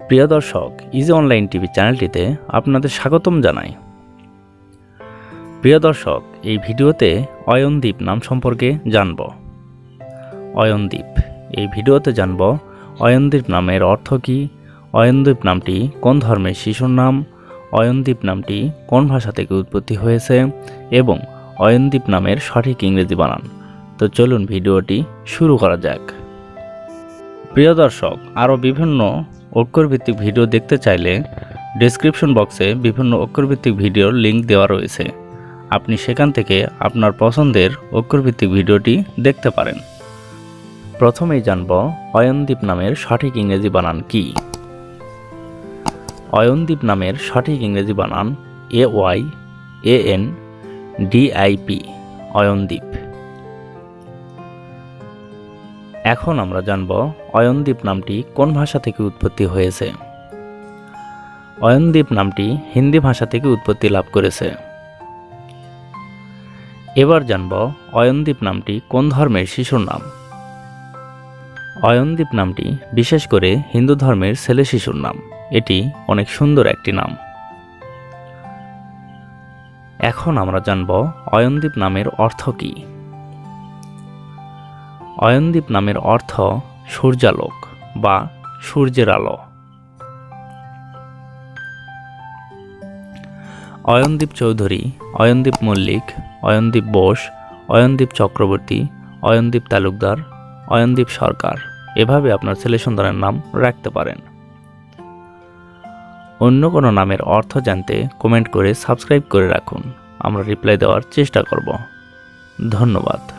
প্রিয় দর্শক easy online TV চ্যানেলটিতে আপনাদের স্বাগতম জানাই। প্রিয় দর্শক, এই ভিডিওতে অয়নদ্বীপ নাম সম্পর্কে জানব। অয়নদ্বীপ এই ভিডিওতে জানব অয়নদ্বীপ নামের অর্থ কী অয়নদ্বীপ নামটি কোন ধর্মের শিশুর নাম অয়নদ্বীপ নামটি কোন ভাষা থেকে উৎপত্তি হয়েছে, এবং অয়নদ্বীপ নামের সঠিক ইংরেজি বানান। তো চলুন ভিডিওটি শুরু করা যাক। প্রিয় দর্শক, আরও বিভিন্ন অক্ষরভিত্তিক ভিডিও দেখতে চাইলে ডেসক্রিপশন বক্সে বিভিন্ন অক্ষরভিত্তিক ভিডিওর লিঙ্ক দেওয়া রয়েছে। আপনি সেখান থেকে আপনার পছন্দের অক্ষরভিত্তিক ভিডিওটি দেখতে পারেন। প্রথমেই জানব অয়নদ্বীপ নামের সঠিক ইংরেজি বানান কি? অয়নদ্বীপ নামের সঠিক ইংরেজি বানান A Y A N D I P Ayandip এখন আমরা জানব অয়নদ্বীপ নামটি কোন ভাষা থেকে উৎপত্তি হয়েছে। অয়নদ্বীপ নামটি হিন্দি ভাষা থেকে উৎপত্তি লাভ করেছে। এবার জানব অয়নদ্বীপ নামটি কোন ধর্মের শিশুর নাম। অয়নদ্বীপ নামটি বিশেষ করে হিন্দু ধর্মের ছেলে শিশুর নাম। এটি অনেক সুন্দর একটি নাম। এখন আমরা জানব অয়নদ্বীপ নামের অর্থ কী। অয়নদ্বীপ নামের অর্থ সূর্যালোক বা সূর্যের আলো। অয়নদীপ চৌধুরী, অয়নদীপ মল্লিক, অয়নদীপ বোস, অয়নদীপ চক্রবর্তী, অয়নদীপ তালুকদার, অয়নদীপ সরকার এভাবে আপনার ছেলে সন্তানের নাম রাখতে পারেন। অন্য কোনো নামের অর্থ জানতে কমেন্ট করে সাবস্ক্রাইব করে রাখুন। আমরা রিপ্লাই দেওয়ার চেষ্টা করব। ধন্যবাদ।